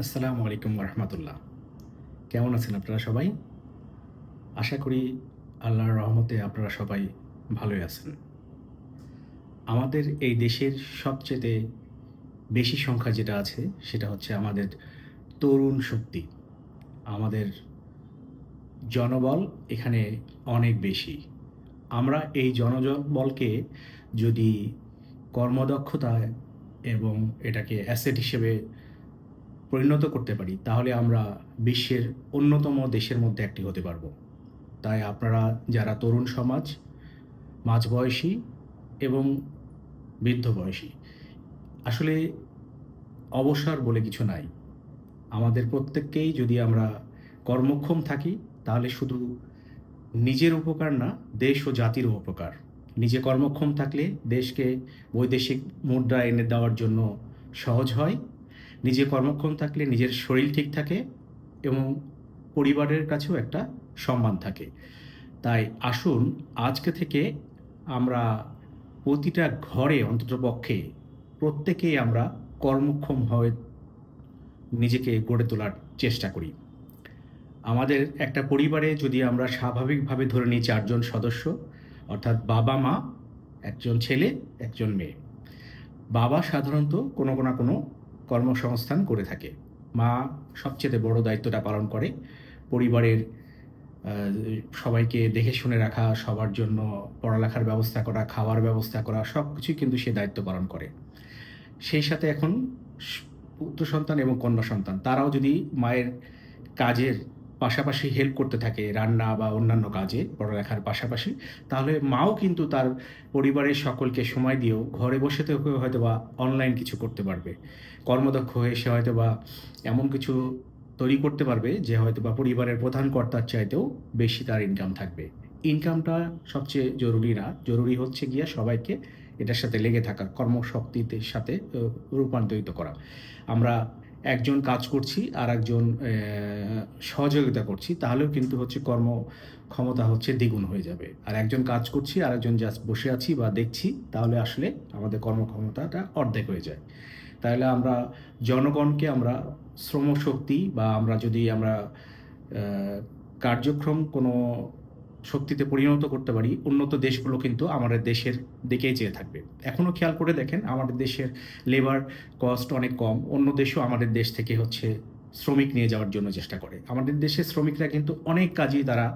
আসসালামু আলাইকুম রহমতুল্লাহ কেমন আছেন আপনারা সবাই? আশা করি আল্লাহর রহমতে আপনারা সবাই ভালোই আছেন। আমাদের এই দেশের সবচেয়ে বেশি সংখ্যা যেটা আছে, সেটা হচ্ছে আমাদের তরুণ শক্তি। আমাদের জনবল এখানে অনেক বেশি। আমরা এই জনবলকে যদি কর্মদক্ষতা এবং এটাকে অ্যাসেট হিসেবে পরিণত করতে পারি, তাহলে আমরা বিশ্বের অন্যতম দেশের মধ্যে একটি হতে পারব। তাই আপনারা যারা তরুণ সমাজ, মাঝবয়সী এবং বৃদ্ধ বয়সী আসলে অবসর বলে কিছু নাই। আমাদের প্রত্যেককেই যদি আমরা কর্মক্ষম থাকি, তাহলে শুধু নিজের উপকার না, দেশ ও জাতির উপকার। নিজে কর্মক্ষম থাকলে দেশকে বৈদেশিক মুদ্রা এনে দেওয়ার জন্য সহজ হয়। নিজে কর্মক্ষম থাকলে, নিজের শরীর ঠিক থাকে এবং পরিবারের কাছেও একটা সম্মান থাকে। তাই আসুন, আজকে থেকে আমরা প্রতিটা ঘরে, অন্ততপক্ষে প্রত্যেকেই আমরা কর্মক্ষম হয়ে নিজেকে গড়ে তোলার চেষ্টা করি। আমাদের একটা পরিবারে যদি আমরা স্বাভাবিকভাবে ধরে নিই চারজন সদস্য, অর্থাৎ বাবা মা, একজন ছেলে, একজন মেয়ে, বাবা সাধারণত কোনো না কোনো কর্মসংস্থান করে থাকে। মা সবচেয়ে বড় দায়িত্বটা পালন করে। পরিবারের সবাইকে দেখে শুনে রাখা, সবার জন্য পড়ালেখার ব্যবস্থা করা, খাওয়ার ব্যবস্থা করা সব কিছুই কিন্তু সে দায়িত্ব পালন করে। সেই সাথে এখন পুত্র সন্তান এবং কন্যা সন্তান, তারাও যদি মায়ের কাজের পাশাপাশি হেল্প করতে থাকে রান্না বা অন্যান্য কাজে পড়ালেখার পাশাপাশি, তাহলে মাও কিন্তু তার পরিবারের সকলকে সময় দিয়েও ঘরে বসে থেকেও হয়তো বা অনলাইন কিছু করতে পারবে। কর্মদক্ষ হয়ে সে হয়তো বা এমন কিছু তৈরি করতে পারবে যে হয়তো বা পরিবারের প্রধান কর্তার চাইতেও বেশি তার ইনকাম থাকবে। ইনকামটা সবচেয়ে জরুরি না, জরুরি হচ্ছে গিয়া সবাইকে এটার সাথে লেগে থাকা, কর্মশক্তিতে সাথে রূপান্তরিত করা। আমরা একজন কাজ করছি আর একজন সহযোগিতা করছি, তাহলেও কিন্তু হচ্ছে কর্ম ক্ষমতা হচ্ছে দ্বিগুণ হয়ে যাবে। আর একজন কাজ করছি, আর একজন জাস্ট বসে আছি বা দেখছি, তাহলে আসলে আমাদের কর্মক্ষমতাটা অর্ধেক হয়ে যায়। তাহলে আমরা জনগণকে আমরা শ্রমশক্তি বা আমরা যদি আমরা কার্যক্রম কোনো শক্তিতে পরিণত করতে পারি, উন্নত দেশগুলো কিন্তু আমাদের দেশের দিকেই চেয়ে থাকবে। এখনও খেয়াল করে দেখেন, আমাদের দেশের লেবার কস্ট অনেক কম, অন্য দেশও আমাদের দেশ থেকে হচ্ছে শ্রমিক নিয়ে যাওয়ার জন্য চেষ্টা করে। আমাদের দেশের শ্রমিকরা কিন্তু অনেক কাজেই তারা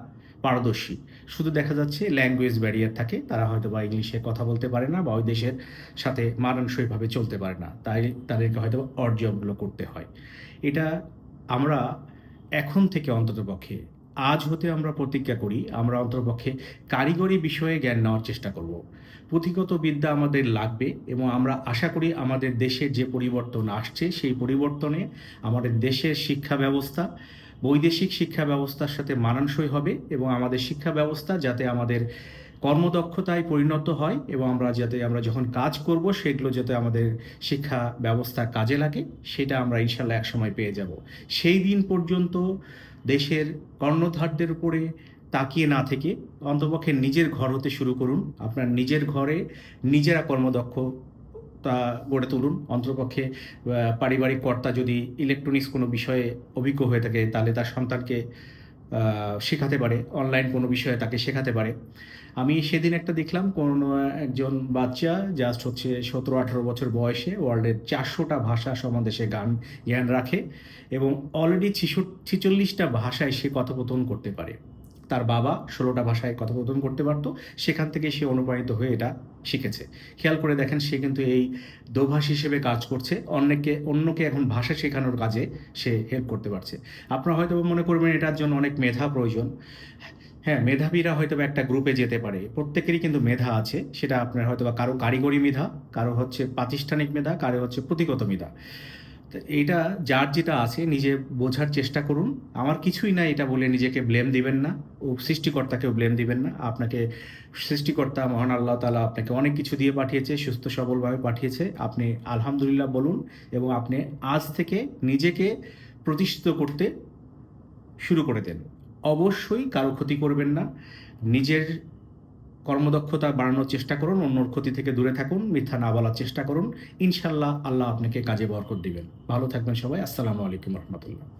পারদর্শী। শুধু দেখা যাচ্ছে ল্যাঙ্গুয়েজ ব্যারিয়ার থাকে, তারা হয়তো বা ইংলিশে কথা বলতে পারে না বা ওই দেশের সাথে মানানসইভাবে চলতে পারে না, তাই তাদেরকে হয়তো অড জবগুলো করতে হয়। এটা আমরা এখন থেকে অন্ততপক্ষে আজ হতে আমরা প্রতিজ্ঞা করি, আমরা অন্তর্পক্ষে কারিগরি বিষয়ে জ্ঞান নেওয়ার চেষ্টা করব। পুঁথিগত বিদ্যা আমাদের লাগবে এবং আমরা আশা করি আমাদের দেশের যে পরিবর্তন আসছে, সেই পরিবর্তনে আমাদের দেশের শিক্ষা ব্যবস্থা, বৈদেশিক শিক্ষা ব্যবস্থার সাথে মানানসই হবে এবং আমাদের শিক্ষা ব্যবস্থা যাতে আমাদের কর্মদক্ষতায় পরিণত হয় এবং আমরা যাতে আমরা যখন কাজ করব, সেগুলো যাতে আমাদের শিক্ষা ব্যবস্থা কাজে লাগে, সেটা আমরা ইনশাল্লাহ একসময় পেয়ে যাব। সেই দিন পর্যন্ত দেশের কর্ণধারদের উপরে তাকিয়ে না থেকে অন্তপক্ষে নিজের ঘর হতে শুরু করুন। আপনার নিজের ঘরে নিজেরা কর্মদক্ষ তা গড়ে তুলুন। অন্তপক্ষে পারিবারিক কর্তা যদি ইলেকট্রনিক্স কোনো বিষয়ে অভিজ্ঞ হয়ে থাকে, তাহলে তার সন্তানকে শেখাতে পারে অনলাইন কোনো বিষয়ে তাকে শেখাতে পারে। আমি সেদিন একটা দেখলাম, কোনো একজন বাচ্চা জাস্ট হচ্ছে সতেরো, আঠেরো বছর বয়সে ওয়ার্ল্ডের চারশোটা ভাষা সম্বন্ধে সে গান, জ্ঞান রাখে এবং অলরেডি ছিচল্লিশটা ভাষায় সে কথোপকথন করতে পারে। তার বাবা ষোলোটা ভাষায় কথোপকথন করতে পারতো, সেখান থেকে সে অনুপ্রাণিত হয়ে এটা শিখেছে। খেয়াল করে দেখেন সে কিন্তু এই দোভাষ হিসেবে কাজ করছে, অন্যকে অন্যকে এখন ভাষা শেখানোর কাজে সে হেল্প করতে পারছে। আপনারা হয়তো মনে করবেন এটার জন্য অনেক মেধা প্রয়োজন। হ্যাঁ মেধাবীরা হয়তো একটা গ্রুপে যেতে পারে, প্রত্যেকেরই কিন্তু মেধা আছে, সেটা আপনার হয়তো বা কারও কারিগরি মেধা, কারও হচ্ছে প্রাতিষ্ঠানিক মেধা, কারও হচ্ছে পুঁথিগত মেধা। এইটা যার যেটা আছে নিজে বোঝার চেষ্টা করুন। আমার কিছুই না এটা বলে নিজেকে ব্লেম দিবেন না। ও সৃষ্টিকর্তাকেও ব্লেম দিবেন না। আপনাকে সৃষ্টিকর্তা, মহান আল্লাহ তালা আপনাকে অনেক কিছু দিয়ে পাঠিয়েছে, সুস্থ সবলভাবে পাঠিয়েছে। আপনি আলহামদুলিল্লাহ বলুন এবং আপনি আজ থেকে নিজেকে প্রতিষ্ঠিত করতে শুরু করে দেন। অবশ্যই কারও ক্ষতি করবেন না। নিজের কর্মদক্ষতা বাড়ানোর চেষ্টা করুন, অন্যর ক্ষতি থেকে দূরে থাকুন, মিথ্যা না বলার চেষ্টা করুন। ইনশাল্লাহ আল্লাহ আপনাকে কাজে বরকর দিবেন। ভালো থাকবেন সবাই। আসসালামু আলাইকুম রহমতুল্লাহ।